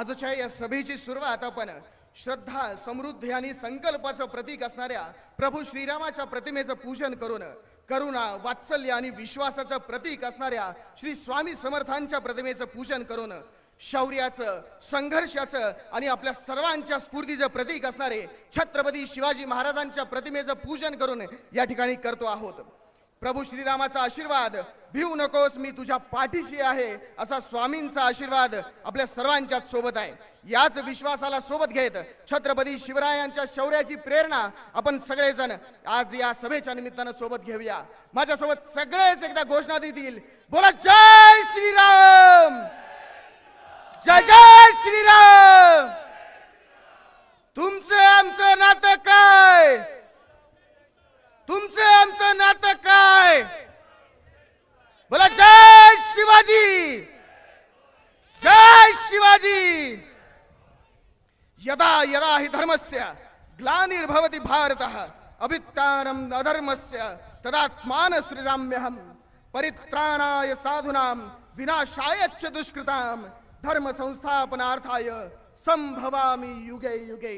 आजच्या या सभेची सुरुवात आपण श्रद्धा समृद्धी आणि संकल्पाचं प्रतीक असणाऱ्या प्रभू श्रीरामाच्या प्रतिमेचं पूजन करून करुणा वात्सल्य आणि विश्वासाचं प्रतीक असणाऱ्या श्री स्वामी समर्थांच्या प्रतिमेचं पूजन करून शौर्याचं संघर्षाचं आणि आपल्या सर्वांच्या स्फूर्तीचं प्रतीक असणारे छत्रपती शिवाजी महाराजांच्या प्रतिमेचं पूजन करून या ठिकाणी करतो आहोत. प्रभू श्रीरामाचा आशीर्वाद भिऊ नकोस मी तुझ्या पाठीशी आहे असा स्वामींचा आशीर्वाद आपल्या सर्वांच्याच सोबत आहे. याच विश्वासाला सोबत घेत छत्रपती शिवरायांच्या शौर्याची प्रेरणा आपण सगळेजण आज या सभेच्या निमित्तानं सोबत घेऊया. माझ्यासोबत सगळेच एकदा घोषणा देतील. बोला जय श्रीराम! जय जय श्रीराम! तुमचं आमचं नातं काय? तुमचं आमचं नातं काय? बोला जय शिवाजी! जय शिवाजी! यदा यदा हि धर्मस्य ग्लानिर्भवति भारतः अभित्तानम् अधर्मस्य तदात्मान सृजाम्यहम परित्राणाय साधूनां विनाशाय च दुष्कृतां धर्म संस्थापनार्थाय संभवामी युगे युगे।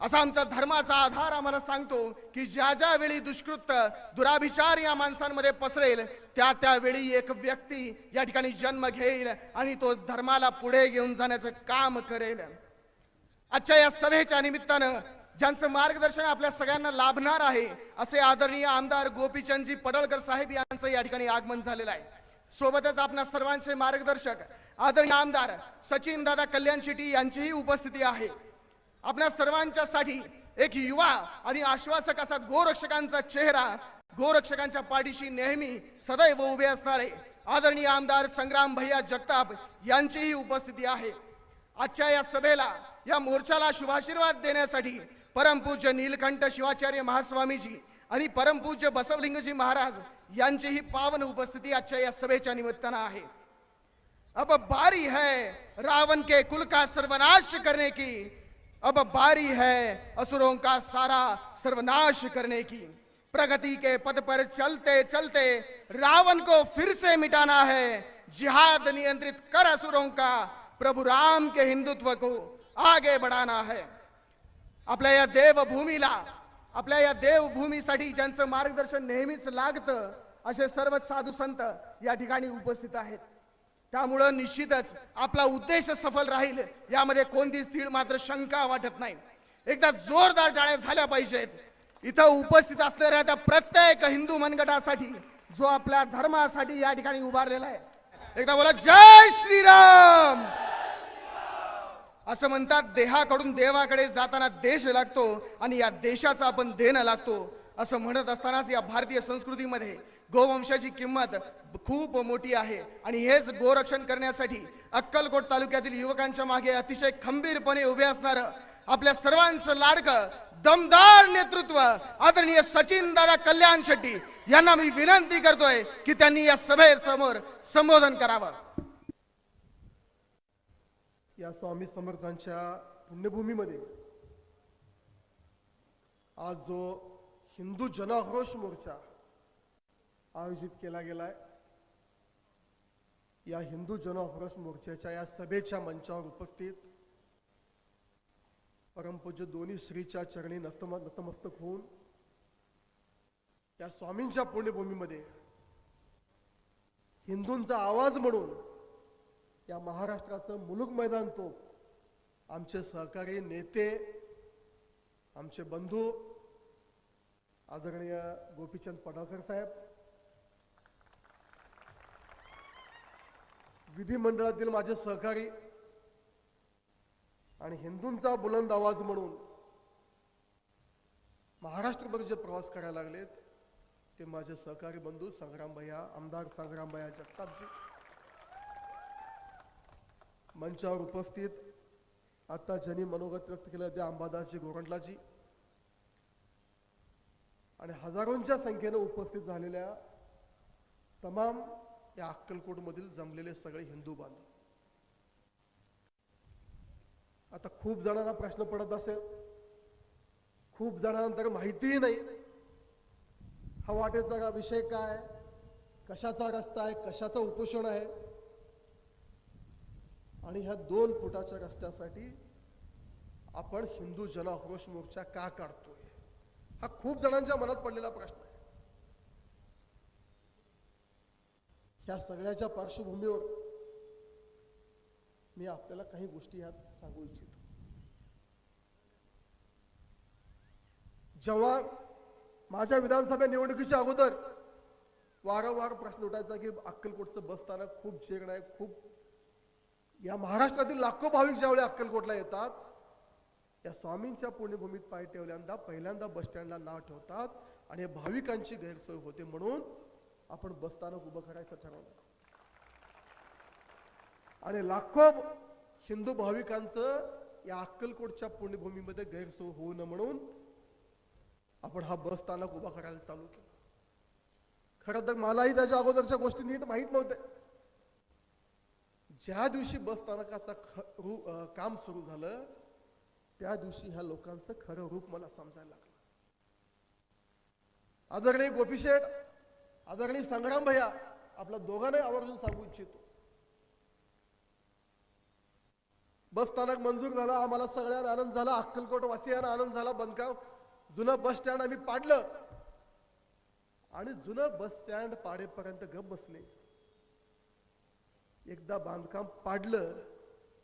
असा आमचा धर्माचा आधार आम्हाला सांगतो की ज्या ज्या वेळी दुष्कृत दुराभिचार या माणसांमध्ये पसरेल त्या त्यावेळी एक व्यक्ती या ठिकाणी जन्म घेईल आणि तो धर्माला पुढे घेऊन जाण्याचं काम करेल. आजच्या या सभेच्या निमित्तानं ज्यांचं मार्गदर्शन आपल्या सगळ्यांना लाभणार आहे असे आदरणीय आमदार गोपीचंदजी पडळकर साहेब यांचं या ठिकाणी आगमन झालेलं आहे. सोबतच आपल्या सर्वांचे मार्गदर्शक आदरणीय आमदार सचिन दादा कल्याण शेट्टी यांचीही उपस्थिती आहे. आपल्या सर्वांच्यासाठी एक युवा आणि आश्वासक असा गोरक्षकांचा चेहरा गोरक्षकांच्या पाठीशी नेहमी सदैव उभे असणारे आदरणीय आमदार संग्राम भैया जगताप यांचीही उपस्थिती आहे. आजच्या या सभेला या मोर्चाला शुभाशीर्वाद देण्यासाठी परमपूज्य नीलकंठ शिवाचार्य महास्वामीजी आणि परमपूज्य बसवलिंगजी महाराज यांचीही पावन उपस्थिती आजच्या या सभेच्या निमित्तानं आहे. अब बारी है रावण के कुल का सर्वनाश करने की अब बारी है असुरों का सारा सर्वनाश करने की। प्रगति के पद पर चलते चलते रावण को फिर से मिटाना है। जिहाद नियंत्रित कर असुरों का, प्रभु राम के हिंदुत्व को आगे बढ़ाना है। आपल्या या देवभूमीला आपल्या या देवभूमीसाठी ज्यांचं मार्गदर्शन नेहमीच लागतं, असे सर्व साधू संत या ठिकाणी उपस्थित आहेत। त्यामुळं निश्चितच आपला उद्देश सफल राहील. यामध्ये कोणतीच तीळ मात्र शंका वाटत नाही. एकदा जोरदार टाळ्या झाल्या पाहिजेत. इथं उपस्थित असणाऱ्या त्या प्रत्येक हिंदू मनगटासाठी जो आपल्या धर्मासाठी या ठिकाणी उभारलेला आहे. एकदा बोला जय श्रीराम! असं म्हणतात देहाकडून देवाकडे जाताना देश लागतो आणि या देशाचा आपण देणं लागतो. असं म्हणत असतानाच या भारतीय संस्कृतीमध्ये गोवंशाची किंमत खूप मोठी आहे. आणि हेच गोरक्षण करण्यासाठी अक्कलकोट तालुक्यातील युवकांच्या मागे अतिशय खंबीरपणे उभे असणार आपल्या सर्वांचं लाडकं दमदार नेतृत्व आदरणीय सचिन दादा कल्याण शेट्टी यांना मी विनंती करतोय की त्यांनी या सभेसमोर संबोधन करावं. या स्वामी समर्थांच्या पुण्यभूमीमध्ये आज जो हिंदू जनआक्रोश मोर्चा आयोजित केला गेलाय. या हिंदू जनआक्रोश मोर्चाच्या या सभेच्या मंचावर उपस्थित परमपूज्य दोन्ही श्रीच्या चरणी नतम नतमस्तक होऊन या स्वामींच्या पुण्यभूमीमध्ये हिंदूंचा आवाज म्हणून या महाराष्ट्राचं मुलुक मैदान तो आमचे सहकारी नेते आमचे बंधू आदरणीय गोपीचंद पडळकर साहेब विधिमंडळातील माझे सहकारी आणि हिंदूंचा बुलंद आवाज म्हणून महाराष्ट्रभर जे प्रवास करायला लागलेत ते माझे सहकारी बंधू संग्राम भैया आमदार संग्राम भैया जगतापजी मंचावर उपस्थित. आता ज्यांनी मनोगत व्यक्त केलं ते अंबादासजी गोरंटलाजी आणि हजारोंच्या संख्येनं उपस्थित झालेल्या तमाम या अक्कलकोटमधील जमलेले सगळे हिंदू बांधव. आता खूप जणांना प्रश्न पडत असेल. खूप जणांना तर माहितीही नाही. हा वाटेचा का विषय काय? कशाचा रस्ता आहे? कशाचं उपोषण आहे? आणि ह्या दोन फुटाच्या रस्त्यासाठी आपण हिंदू जनआक्रोश मोर्चा का काढतोय? हा खूप जणांच्या मनात पडलेला प्रश्न ह्या सगळ्याच्या पार्श्वभूमीवर मी आपल्याला काही गोष्टी ह्यात सांगू इच्छितो. जेव्हा माझ्या विधानसभा निवडणुकीच्या अगोदर वारंवार प्रश्न उठायचा की अक्कलकोटचं बस स्थानक खूप जीर्ण आहे खूप या महाराष्ट्रातील लाखो भाविक ज्यावेळी अक्कलकोटला येतात या स्वामींच्या पुण्यभूमीत पाय ठेवल्यांदा पहिल्यांदा बस स्टँडला नाव ठेवतात आणि भाविकांची गैरसोय होते म्हणून आपण बस स्थानक उभं करायचं ठरवलं. आणि लाखो हिंदू भाविकांचं या अक्कलकोटच्या पुण्यभूमीमध्ये गैरसोय होऊ न म्हणून आपण हा बस स्थानक उभा करायला चालू केला. खरं तर मलाही त्याच्या अगोदरच्या गोष्टी नीट माहीत नव्हत्या. ज्या दिवशी बस स्थानकाचं रू काम सुरू झालं त्या दिवशी ह्या लोकांचं खरं रूप मला समजायला लागलं. आदरणीय गोपीशेठ आदरणीय संग्राम भैया आपल्या दोघांनाही आवर्जून सांगू इच्छितो. बस स्थानक मंजूर झालं आम्हाला सगळ्यांना आनंद झाला अक्कलकोट वासियांना आनंद झाला बनकाव जुनं बस स्टँड आम्ही पाडलं. आणि जुनं बस स्टँड पाडेपर्यंत गप बसले. एकदा बांधकाम पाडलं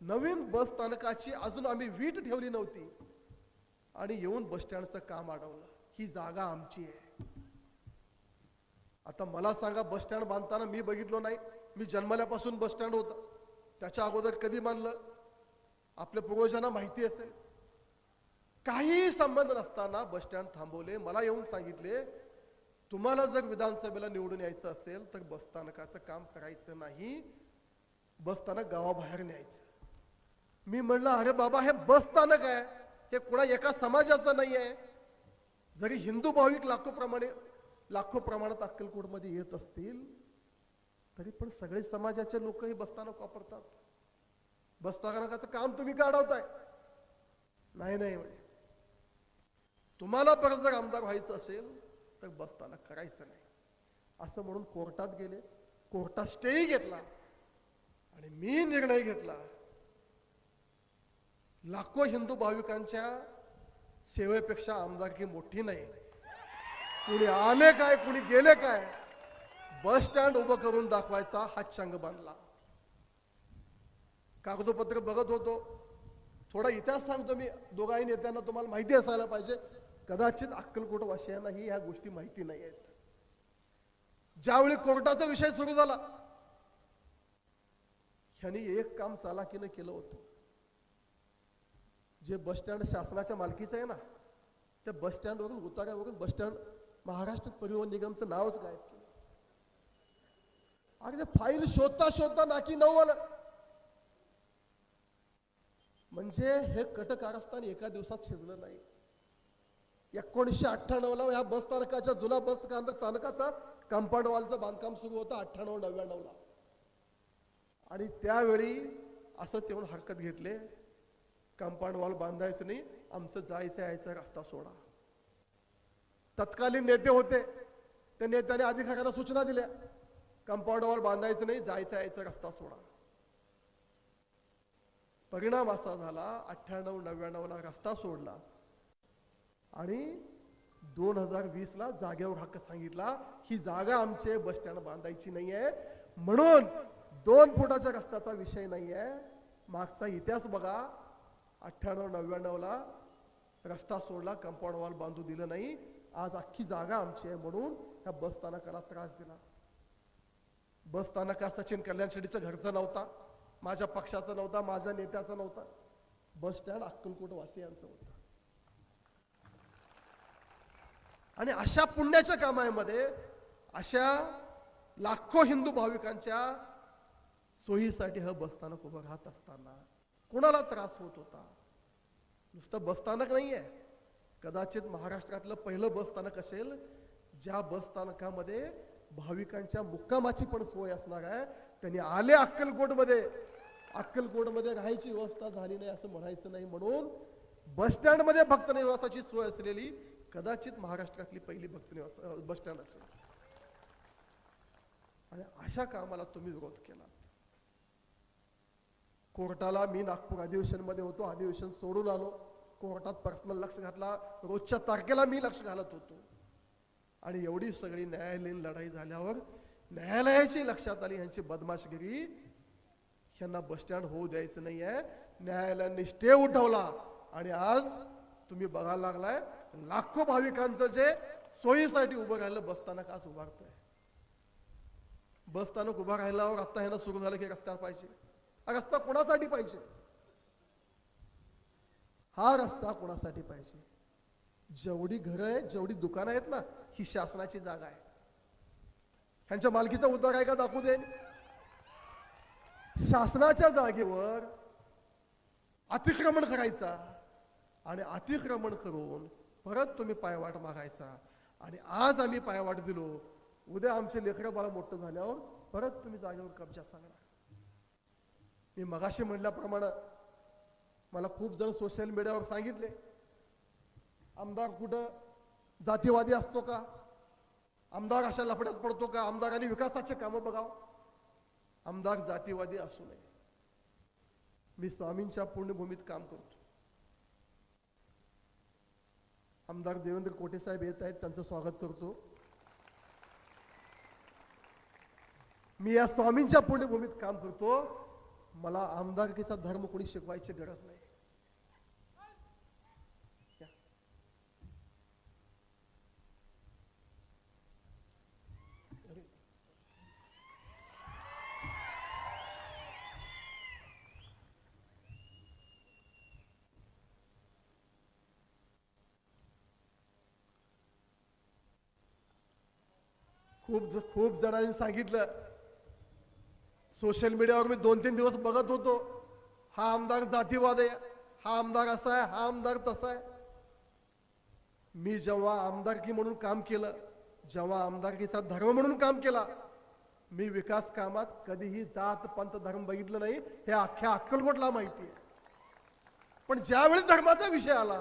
नवीन बस स्थानकाची अजून आम्ही वीट ठेवली नव्हती. आणि येऊन बस स्टँडचं काम अडवलं. ही जागा आमची आहे. आता मला सांगा बस स्टँड बांधताना मी बघितलो नाही. मी जन्मल्यापासून बस स्टँड होतं. त्याच्या अगोदर कधी बांधलं? आपल्या पूर्वजांना माहिती असेल. काही संबंध नसताना बस स्टँड थांबवले. मला येऊन सांगितले तुम्हाला जर विधानसभेला निवडून यायचं असेल तर बस स्थानकाचं काम करायचं नाही. बसस्थानक गावाबाहेर न्यायचं. मी म्हणलं अरे बाबा हे बस स्थानक आहे. हे कुणा एका समाजाचं नाही आहे जरी हिंदू भाविक लाखोप्रमाणे लाखो प्रमाणात अक्कलकोटमध्ये येत असतील तरी पण सगळे समाजाचे लोकही बसताना वापरतात. बसस्थानकाचं काम तुम्ही काढवताय? नाही नाही म्हणे. तुम्हाला परत जर आमदार व्हायचं असेल तर बसताना करायचं नाही. असं म्हणून कोर्टात गेले कोर्टात स्टेही घेतला. आणि मी निर्णय घेतला. लाखो हिंदू भाविकांच्या सेवेपेक्षा आमदारकी मोठी नाही. कुणी आले काय कुणी गेले काय बस स्टँड उभं करून दाखवायचा हा चंग बांधला. कागदोपत्र बघत होतो. थोडा इतिहास सांगतो मी दोघाही नेत्यांना तुम्हाला माहिती असायला पाहिजे. कदाचित अक्कलकोट वासियांनाही ह्या गोष्टी माहिती नाही आहेत. ज्यावेळी कोर्टाचा विषय सुरू झाला ह्यांनी एक काम चालाकीनं केलं होतं. जे बस स्टँड शासनाच्या मालकीचं आहे ना त्या बस स्टँडवरून उतार्यावरून बस स्टँड महाराष्ट्र परिवहन निगमचं नावच गायब केलं. अगदी फाईल शोधता शोधता नाकी नऊ आलं. म्हणजे हे कटकारस्थान एका दिवसात शिजलं नाही. एकोणीसशे अठ्ठ्याण्णवला ह्या बस स्थानकाच्या जुना बस स्थानकाचा कंपाऊंड वॉलचं बांधकाम सुरू होतं अठ्ठ्याण्णव नव्याण्णवला. आणि त्यावेळी असंच येऊन हरकत घेतले. कंपाऊंड वॉल बांधायचं नाही आमचं जायचं यायचा रस्ता सोडा. तत्कालीन नेते होते. त्या नेत्याने अधिकाऱ्यांना सूचना दिल्या. कंपाऊंड वॉल बांधायचं नाही जायचं यायचा रस्ता सोडा. परिणाम असा झाला अठ्ठ्याण्णव नव्याण्णवला रस्ता सोडला. आणि दोन हजार वीसला जागेवर हक्क सांगितला ही जागा आमचे बस स्टँड बांधायची नाहीये. म्हणून दोन फुटाच्या रस्त्याचा विषय नाहीये. मागचा इतिहास बघा अठ्ठ्याण्णव नव्याण्णवला रस्ता सोडला कंपाऊंड वॉल बांधू दिलं नाही. आज अख्खी जागा आमची आहे म्हणून ह्या बस स्थानकाला त्रास दिला. बस स्थानक हा सचिन कल्याण शेट्टीचं घरचं नव्हता माझ्या पक्षाचा नव्हता माझ्या नेत्याचा नव्हता. बस स्टँड अक्कलकोट वासियांचं होतं. आणि अशा पुण्याच्या कामामध्ये अशा लाखो हिंदू भाविकांच्या सोयीसाठी हा बसस्थानक उभं राहत असताना कोणाला त्रास होत होता? नुसतं बसस्थानक नाही आहे कदाचित महाराष्ट्रातलं पहिलं बसस्थानक असेल ज्या बसस्थानकामध्ये भाविकांच्या मुक्कामाची पण सोय असणार आहे. त्यांनी आले अक्कलकोटमध्ये. अक्कलकोटमध्ये राहायची व्यवस्था झाली नाही असं म्हणायचं नाही म्हणून बस स्टँडमध्ये भक्त निवासाची सोय असलेली कदाचित महाराष्ट्रातली पहिली भक्त निवास बस स्टँड असेल. आणि अशा कामाला तुम्ही विरोध केला. कोर्टाला मी नागपूर अधिवेशनमध्ये होतो अधिवेशन सोडून आलो. कोर्टात पर्सनल लक्ष घातला. रोजच्या तारखेला मी लक्ष घालत होतो. आणि एवढी सगळी न्यायालयीन लढाई झाल्यावर न्यायालयाची लक्षात आली यांची बदमाशगिरी. यांना बसस्टँड होऊ द्यायचं नाही आहे न्यायालयाने स्टे उठवला. आणि आज तुम्ही बघायला लागलाय लाखो भाविकांचं जे सोयीसाठी उभं राहिलं बसस्थानक आज उभारतंय. बसस्थानक उभं राहिल्यावर आता ह्यानं सुरू झालं की रस्त्यावर पाहिजे. हा रस्ता कोणासाठी पाहिजे? हा रस्ता कोणासाठी पाहिजे? जेवढी घरं आहेत जेवढी दुकानं आहेत ना ही शासनाची जागा आहे. ह्यांच्या मालकीचा उद्धार आहे का दाखवू दे. शासनाच्या जागेवर अतिक्रमण करायचा आणि अतिक्रमण करून परत तुम्ही पायवाट मागायचा. आणि आज आम्ही पायवाट दिलो. उद्या आमचे लेकरं बाळ मोठं झाल्यावर परत तुम्ही जागेवर कब्जा सांगणार. मी मगाशी म्हटल्याप्रमाणे मला खूप जण सोशल मीडियावर सांगितले आमदार कुठं जातीवादी असतो का? आमदार अशा लफड्यात पडतो का? आमदारांनी विकासाचे कामं बघावं. आमदार जातीवादी असू नये. मी स्वामींच्या पुण्यभूमीत काम करतो. आमदार देवेंद्र कोटे साहेब येत आहेत त्यांचं स्वागत करतो. मी या स्वामींच्या पुण्यभूमीत काम करतो. मला आमदारकीचा धर्म कोणी शिकवायची गरज नाही. खूप ज- खूप जणांनी सांगितलं. सोशल मीडियावर मी दोन तीन दिवस बघत होतो. हा आमदार जातीवाद आहे. हा आमदार असा आहे हा आमदार तसा आहे. मी जेव्हा आमदारकी म्हणून काम केलं जेव्हा आमदारकीचा धर्म म्हणून काम केला मी विकास कामात कधीही जात पंत धर्म बघितलं नाही हे अख्ख्या अक्कलकोटला माहिती आहे. पण ज्यावेळी धर्माचा विषय आला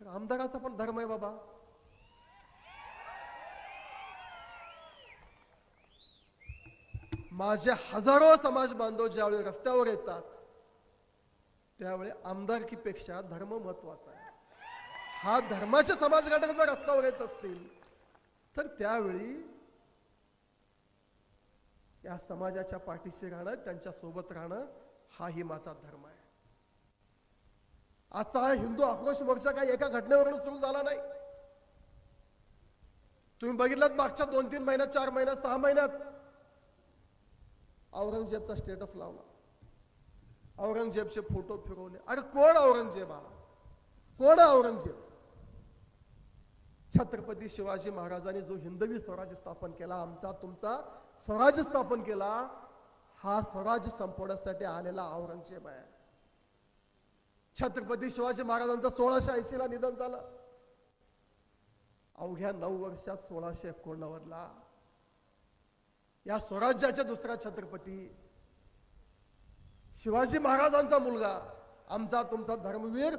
तर आमदाराचा पण धर्म आहे बाबा. माझे हजारो समाज बांधव ज्यावेळी रस्त्यावर येतात त्यावेळी आमदारकीपेक्षा धर्म महत्त्वाचा आहे. हा धर्माचे समाज घटक जर रस्त्यावर येत असतील तर त्यावेळी या समाजाच्या पाठीशी राहणं त्यांच्यासोबत राहणं हाही माझा धर्म आहे. आता हा हिंदू आक्रोश मोर्चा काही एका घटनेवरून सुरू झाला नाही. तुम्ही बघितलं मागच्या दोन तीन महिन्यात चार महिन्यात सहा महिन्यात औरंगजेबचा स्टेटस लावला. औरंगजेबचे फोटो फिरवले. अरे कोण औरंगजेब हा कोण औरंगजेब? छत्रपती शिवाजी महाराजांनी जो हिंदवी स्वराज्य स्थापन केला आमचा तुमचा स्वराज्य स्थापन केला हा स्वराज्य संपवण्यासाठी आलेला औरंगजेब आहे. छत्रपती शिवाजी महाराजांचं सोळाशे ऐंशी ला निधन झालं. अवघ्या नऊ वर्षात सोळाशे एकोणनव्वदला या स्वराज्याच्या दुसरा छत्रपती. शिवाजी महाराजांचा मुलगा आमचा तुमचा धर्मवीर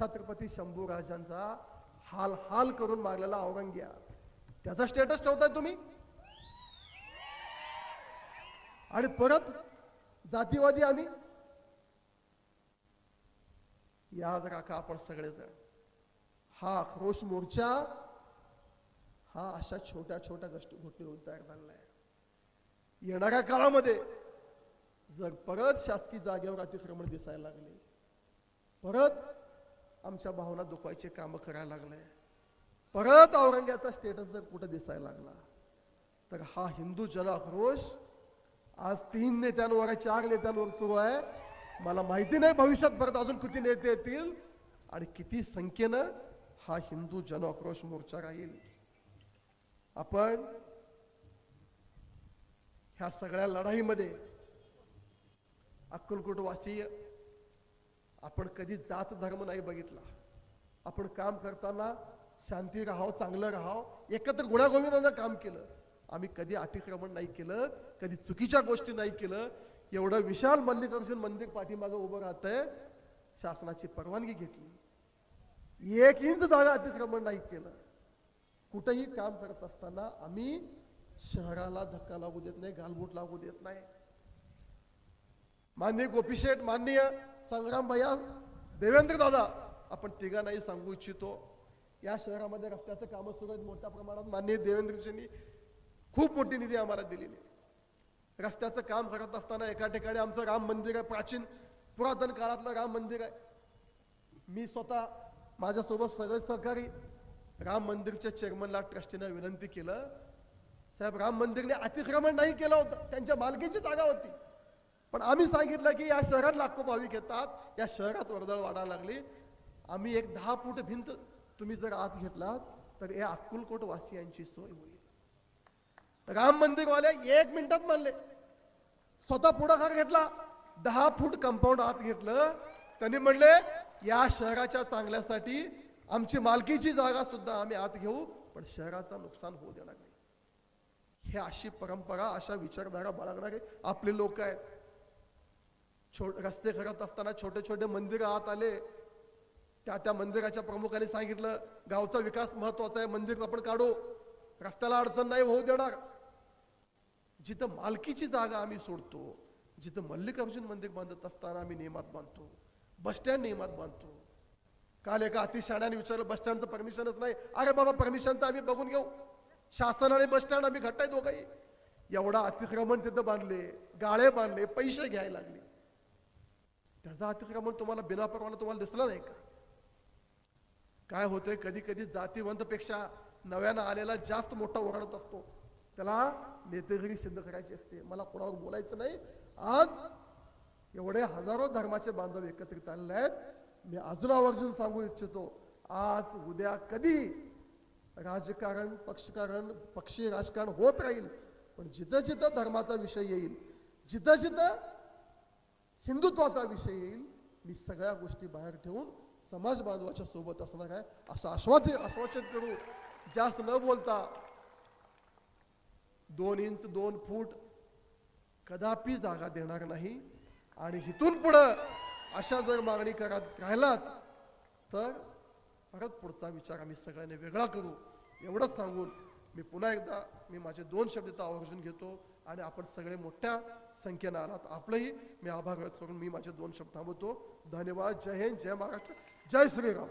छत्रपती शंभू राजांचा हाल हाल करून मारलेला औरंग्या. त्याचा स्टेटस ठेवताय तुम्ही. आणि परत जातीवादी आम्ही. याद राखा आपण सगळेजण. हा आक्रोश मोर्चा हा अशा छोट्या छोट्या गोष्टी होऊन तयार झालेला आहे येणाऱ्या काळामध्ये जर परत शासकीय जागेवर अतिक्रमण दिसायला लागले परत आमच्या भावना दुखवायचे कामं करायला लागले परत औरंग्याचा स्टेटस जर कुठं दिसायला लागला तर हा हिंदू जन आक्रोश आज तीन नेत्यांवर चार नेत्यांवर सुरू आहे. मला माहिती नाही भविष्यात परत अजून किती नेते येतील आणि किती संख्येनं हा हिंदू जन आक्रोश मोर्चा राहील. आपण ह्या सगळ्या लढाईमध्ये अक्कलकोटवासीय आपण कधी जात धर्म नाही बघितला. आपण काम करताना शांती राहावं चांगलं राहावं एकत्र गुणागोविंदानं काम केलं. आम्ही कधी अतिक्रमण नाही केलं कधी चुकीच्या गोष्टी नाही केलं. एवढं विशाल मल्लिकार्जुन मंदिर पाठीमागं उभं राहतंय शासनाची परवानगी घेतली. एक इंच जागा अतिक्रमण नाही केलं. कुठंही काम करत असताना आम्ही शहराला धक्का लागू देत नाही गालबोट लागू देत नाही. माननीय गोपीशेठ माननीय संग्राम भैया देवेंद्र दादा आपण तिघांनाही सांगू इच्छितो या शहरामध्ये रस्त्याचं कामं सुरू आहेत मोठ्या प्रमाणात. माननीय देवेंद्रजींनी खूप मोठी निधी आम्हाला दिलेली रस्त्याचं काम करत असताना एका ठिकाणी आमचं राम मंदिर आहे प्राचीन पुरातन काळातलं राम मंदिर आहे. मी स्वतः माझ्यासोबत सगळे सहकारी राम मंदिरच्या चेअरमनला ट्रस्टीनं विनंती केलं साहेब राम मंदिरने अतिक्रमण नाही केलं होतं. त्यांच्या मालकीची जागा होती. पण आम्ही सांगितलं की या शहरात लाखो भाविक येतात. या शहरात वर्दळ वाढायला लागली. आम्ही एक दहा फूट भिंत तुम्ही जर आत घेतलात तर या अक्कलकोट वासियांची सोय होईल. राम मंदिरवाले एक मिनिटात मानले स्वतः पुढाकार घेतला दहा फूट कंपाऊंड आत घेतलं. त्यांनी म्हणले या शहराच्या चांगल्यासाठी आमची मालकीची जागा सुद्धा आम्ही आत घेऊ पण शहराचं नुकसान होऊ देणार नाही. हे अशी परंपरा अशा विचारधारा बाळगणारे आपले लोक आहेत. छोट रस्ते करत असताना छोटे छोटे मंदिर आत आले. त्या त्या मंदिराच्या प्रमुखाने सांगितलं गावचा विकास महत्त्वाचा आहे मंदिर आपण काढू. रस्त्याला अडचण नाही होऊ देणार. जिथं मालकीची जागा आम्ही सोडतो जिथं मल्लिकार्जुन मंदिर बांधत असताना आम्ही नियमात बांधतो बसस्टँड नियमात बांधतो. काल एका अतिशाण्याने विचारलं बसस्टँडचं परमिशनच नाही. अरे बाबा परमिशनचं आम्ही बघून घेऊ. शासन आणि बसस्टँड आम्ही घट्टाय काही एवढा अतिक्रमण तिथं बांधले गाळे बांधले पैसे घ्यायला लागले. त्याचा अतिक्रमण तुम्हाला बिना परवाना तुम्हाला दिसला नाही का? काय होतंय कधी कधी जातीवंतपेक्षा नव्यानं आलेला जास्त मोठा ओरडत असतो. त्याला नेतेगिरी सिद्ध करायची असते. मला कोणावर बोलायचं नाही. आज एवढे हजारो धर्माचे बांधव एकत्रित आलेले आहेत. मी अजून आवर्जून सांगू इच्छितो आज उद्या कधी राजकारण पक्षकारण पक्षीय राजकारण होत राहील पण जिथं जिथं धर्माचा विषय येईल जिथं जिथं हिंदुत्वाचा विषय येईल मी सगळ्या गोष्टी बाहेर ठेवून समाज बांधवाच्या सोबत असणार आहे असं आश्वास आश्वासन करू. जास्त न बोलता दोन इंच दोन फूट कदापि जागा देणार नाही. आणि इथून पुढं अशा जर मागणी करत राहिलात तर परत पुढचा विचार आम्ही सगळ्यांनी वेगळा करू. एवढंच सांगून मी पुन्हा एकदा मी माझे दोन शब्द इथं आवर्जून घेतो आणि आपण सगळे मोठ्या संख्येनं आलात. आपलंही मी आभार व्यक्त करून मी माझे दोन शब्द थांबवतो. धन्यवाद. जय हिंद. जय महाराष्ट्र. जय श्रीराम.